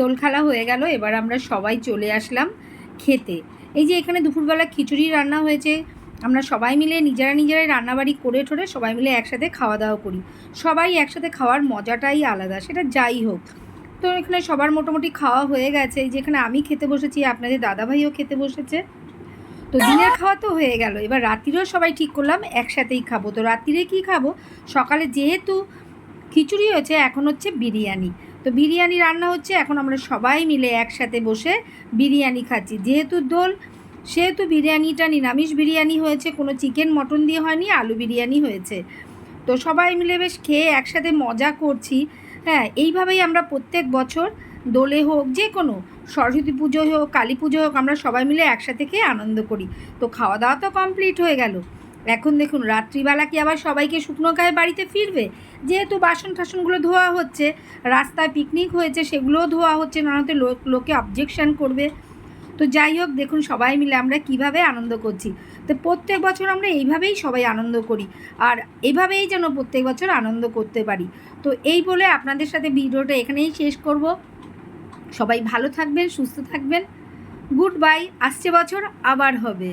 দোল খেলা হয়ে গেল, এবার আমরা সবাই চলে আসলাম খেতে। এই যে এখানে দুপুরবেলা খিচুড়ি রান্না হয়েছে, আমরা সবাই মিলে নিজেরা নিজেরাই রান্নাবাড়ি করে ঠোরে সবাই মিলে একসাথে খাওয়া দাওয়া করি। সবাই একসাথে খাওয়ার মজাটাই আলাদা, সেটা যাই হোক। তো এখানে সবার মোটামুটি খাওয়া হয়ে গেছে। এই যেখানে আমি খেতে বসেছি, আপনাদের দাদাভাইও খেতে বসেছে। তো দিনের খাওয়া তো হয়ে গেল, এবার রাত্রিরেও সবাই ঠিক করলাম, একসাথেই খাব। তো রাত্রিরে কি খাব? সকালে যেহেতু খিচুড়ি হয়েছে, এখন হচ্ছে বিরিয়ানি। তো বিরিয়ানি রান্না হচ্ছে, এখন আমরা সবাই মিলে একসাথে বসে বিরিয়ানি খাচ্ছি। যেহেতু দোল, সেহেতু বিরিয়ানিটা নিরামিষ বিরিয়ানি হয়েছে, কোনো চিকেন, মটন দিয়ে হয়নি, আলু বিরিয়ানি হয়েছে। তো সবাই মিলে বেশ খেয়ে একসাথে মজা করছি। হ্যাঁ এইভাবেই আমরা প্রত্যেক বছর দোলে হোক, যে কোনো, সরস্বতী পুজো হোক, কালী পুজো হোক, আমরা সবাই মিলে একসাথে খেয়ে আনন্দ করি। তো খাওয়া দাওয়া তো কমপ্লিট হয়ে গেল। এখন দেখুন, রাত্রিবেলা কি আবার সবাইকে শুকনো গায়ে বাড়িতে ফিরবে? যেহেতু বাসন টাসনগুলো ধোয়া হচ্ছে, রাস্তায় পিকনিক হয়েছে, সেগুলোও ধোয়া হচ্ছে না হতে লোক, লোকে অবজেকশান করবে। তো যাই হোক, দেখুন সবাই মিলে আমরা কীভাবে আনন্দ করছি। তো প্রত্যেক বছর আমরা এইভাবেই সবাই আনন্দ করি, আর এভাবেই যেন প্রত্যেক বছর আনন্দ করতে পারি। তো এই বলে আপনাদের সাথে ভিডিওটা এখানেই শেষ করব। সবাই ভালো থাকবেন, সুস্থ থাকবেন। গুড বাই, আসছে বছর আবার হবে।